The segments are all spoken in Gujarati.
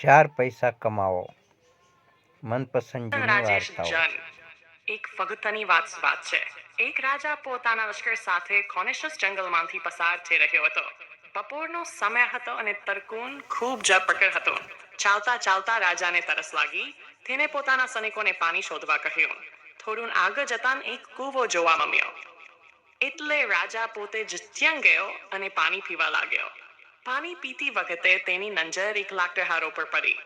ચાર પૈસા કમાવો. મનપસંદ એક ફગતની વાત વાત છે. એક રાજા પોતાના લશ્કર સાથે કોનેશસ જંગલમાંથી પસાર થઈ રહ્યો હતો. બપોરનો સમય હતો અને તરકુન ખૂબ જ હતો. ચાલતા ચાલતા રાજાને તરસ લાગી. તેને પોતાના સૈનિકોને પાણી શોધવા કહ્યું. થોડું આગળ જતાં એક કૂવો જોવા મમ્યો. એટલે રાજા પોતે જ ત્યાં ગયો અને પાણી પીવા લાગ્યો. પાણી પીતી વખતે તેની નજર એક લાકડાહારો પર પડી.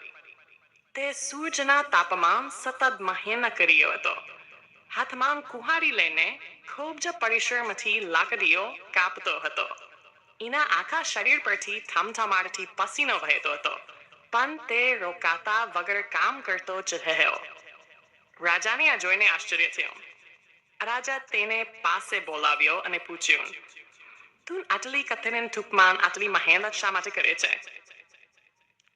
તે સૂરજના તાપમાન સતત મહેન કર્યો હતો. હાથમાં કુહાડી લઈને ખૂબ જ પરિશ્રમથી લાકડીઓ કાપતો હતો. એના આખા શરીર પરથી થમથમારથી પસીનો વહેતો હતો, પણ તે રોકાતા વગર કામ કરતો જ રહ્યો. રાજાને આ જોઈને આશ્ચર્ય થયું. રાજા તેને પાસે બોલાવ્યો અને પૂછ્યું તું આટલી કથન ટૂંકમાં આટલી મહેનત શા માટે કરે છે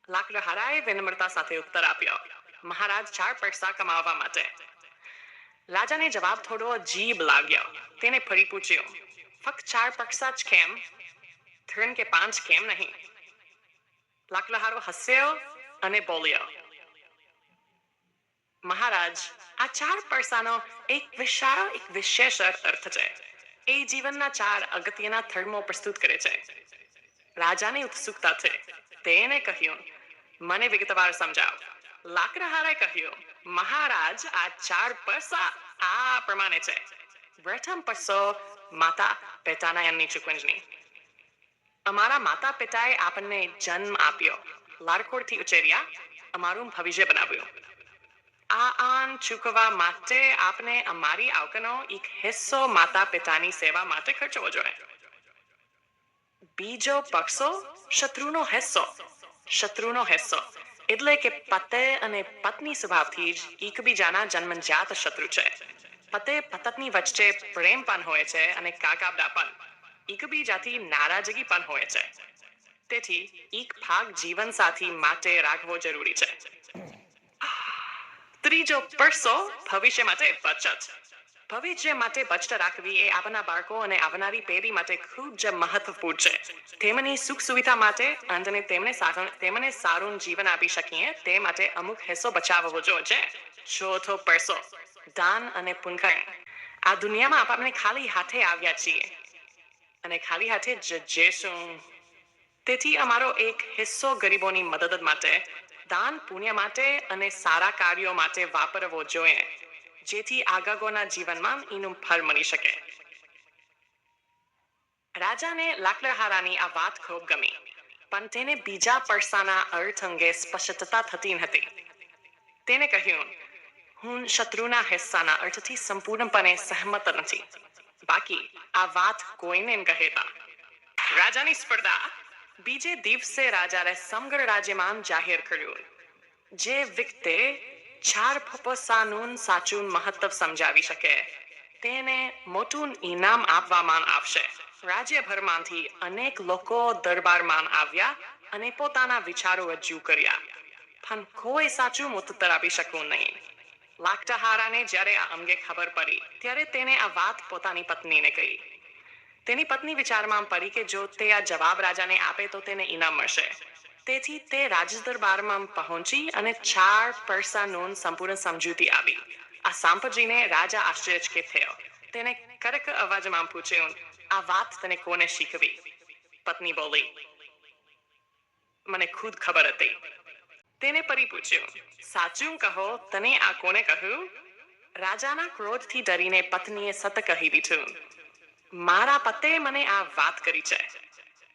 લાકડહારાએ વિનમ્રતા સાથે ઉત્તર આપ્યો મહારાજ ચાર પૈસા કમાવવા માટે રાજાને જવાબ થોડો અજીબ લાગ્યો તેને ફરી પૂછ્યું ફક્ત ચાર પૈસા જ કેમ ત્રણ કે પાંચ કેમ નહીં લાકડહારો હસ્યો અને બોલ્યો મહારાજ આ ચાર પૈસાનો એક વિશાળ એક વિશેષ અર્થ છે એ જીવનના ચાર અગત્યના થર્મો પ્રસ્તુત કરે છે. રાજાની ઉત્સુકતા છે. તેને કહ્યું, મને વિગતવાર સમજાવ. લાકડાહારે કહ્યું, મહારાજ, આ ચાર પરસા આ પ્રમાણે છે. પ્રથમ પરસો માતા પિતાના એમની ચૂકવણી અમારા માતા પિતાએ આપણને જન્મ આપ્યો. લાડકોડથી ઉછેર્યા, અમારું ભવિષ્ય બનાવ્યું. આન ચૂકવવા માટે આપને અમારી આવકનો એક હિસ્સો માતા પિતાની સેવા માટે ખર્ચવો જોઈએ. બીજો પક્ષો શત્રુનો હિસ્સો. શત્રુનો હિસ્સો એટલે કે પતે અને પત્ની સ્વભાવથી જ એકબીજાના જન્મજાત શત્રુ છે. પતે પતની વચ્ચે પ્રેમ પણ હોય છે અને કાકાબડા પણ એકબીજાથી નારાજગી પણ હોય છે. તેથી એક ભાગ જીવન સાથી માટે રાખવો જરૂરી છે. ત્રીજો પરસો, ભવિષ્ય માટે બચત. ભવિષ્ય માટે બચત રાખવી એ આપણા બાળકો અને આવનારી પેઢી માટે ખૂબ જ મહત્વપૂર્ણ છે. તેમની સુખ સુવિધા માટે અને તેમને સારું તેમને સારું જીવન આપી શકીએ તે માટે અમુક હિસ્સો બચાવવો જોઈએ. ચોથો પરસો, દાન અને પુનઃ આ દુનિયામાં આપણે ખાલી હાથે આવ્યા છીએ. અને ખાલી હાથે જજેશું તેથી અમારો એક હિસ્સો ગરીબોની મદદ માટે દાન પુણ્ય માટે અને સારા કાર્યો માટે વાપરવો જોઈએ, જેથી આગાગોના જીવનમાં એનું ફળ મળી શકે. રાજાને લાકડહારાની આ વાત ખૂબ ગમી, પણ તેને બીજા પરસાના અર્થ અંગે સ્પષ્ટતા થતી નથી તેને કહ્યું, હું શત્રુના હિસ્સાના અર્થથી સંપૂર્ણપણે સહમત નથી. બાકી આ વાત કોઈને કહેતા. રાજાની સ્પર્ધા બીજે દિવસે રાજાએ સમગ્ર રાજ્યમાં જાહેર કર્યું. જે વ્યક્તિ ચાર ફપસાનું સાચું મહત્વ સમજાવી શકે. તેને મોટું ઇનામ આપવામાં આવશે. રાજ્યભરમાંથી અનેક લોકો દરબારમાં આવ્યા અને પોતાના વિચારો રજૂ કર્યા. પણ કોઈ સાચું ઉત્તર આપી શકવું નહીં. લાકટાહારાને જ્યારે આ અંગે ખબર પડી, ત્યારે તેને આ વાત પોતાની પત્નીને કહી. તેની પત્ની વિચારમાં પડી કે જો તે આ જવાબ રાજાને આપે તો તેને ઇનામ મળશે. તેથી તે રાજદરબારમાં પહોંચી અને ચાર પરસા નોન સંપૂર્ણ સમજૂતી આવી આ સાંપજીને રાજા આશ્ચર્યચકિત થયો. તેને કરક અવાજમાં પૂછ્યું, આ વાત તને કોને શીખવી? પત્ની બોલી, મને ખુદ ખબર હતી. તેને પરી પૂછ્યું, સાચું કહો, તને આ કોને કહ્યું? રાજાના ક્રોધથી ડરીને પત્નીએ સત કહી દીધું મારા પતે મને આ વાત કરી છે.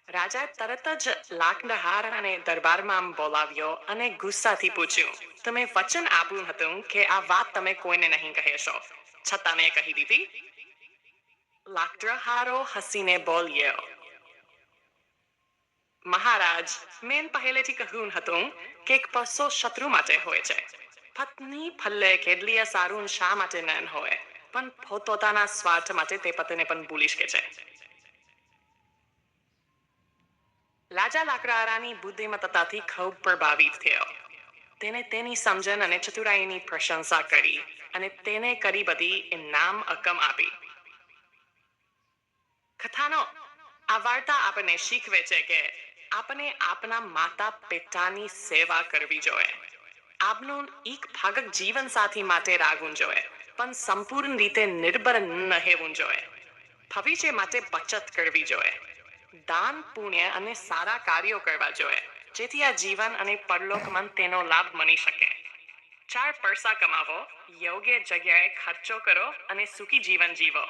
રાજા તરત જ લાકડહાર અને દરબારમાં બોલાવ્યો અને ગુસ્સાથી પૂછ્યું, તમે વચન આપ્યું હતું કે આ વાત તમે કોઈને નહીં કહેશો? છતાં મેં કહી દીધી. લાકડહારો હસીને બોલ્યો, મહારાજ, મેં પહેલેથી કહ્યું હતું કે પસો શત્રુ માટે હોય છે. પત્ની ભલે કેટલી સારું શા માટે ન હોય પણ પોતાના સ્વાર્થ માટે તે પતિને પણ ભૂલી શકે છે. લાજા લાકડારાની બુદ્ધિમત્તાથી ખૂબ પ્રભાવિત થયો. તેને તેની સમજણ અને ચતુરાઈની પ્રશંસા કરી અને તેને કરી બધી ઇનામ અકમ આપી. કથાનો આ વાર્તા આપણને શીખવે છે કે આપણે આપના માતા પિતાની સેવા કરવી જોઈએ. આપનું એક ભાગક જીવન સાથી માટે રાગવું જોઈએ. પણ સંપૂર્ણ રીતે નિર્ભર ન રહેવું જોઈએ ભવિષ્ય માટે બચત કરવી જોઈએ દાન, પુણ્ય અને સારા કાર્યો કરવા જોઈએ જેથી આ જીવન અને પરલોકમાં તેનો લાભ મળી શકે. ચાર પૈસા કમાવો, યોગ્ય જગ્યાએ ખર્ચો કરો અને સુખી જીવન જીવો.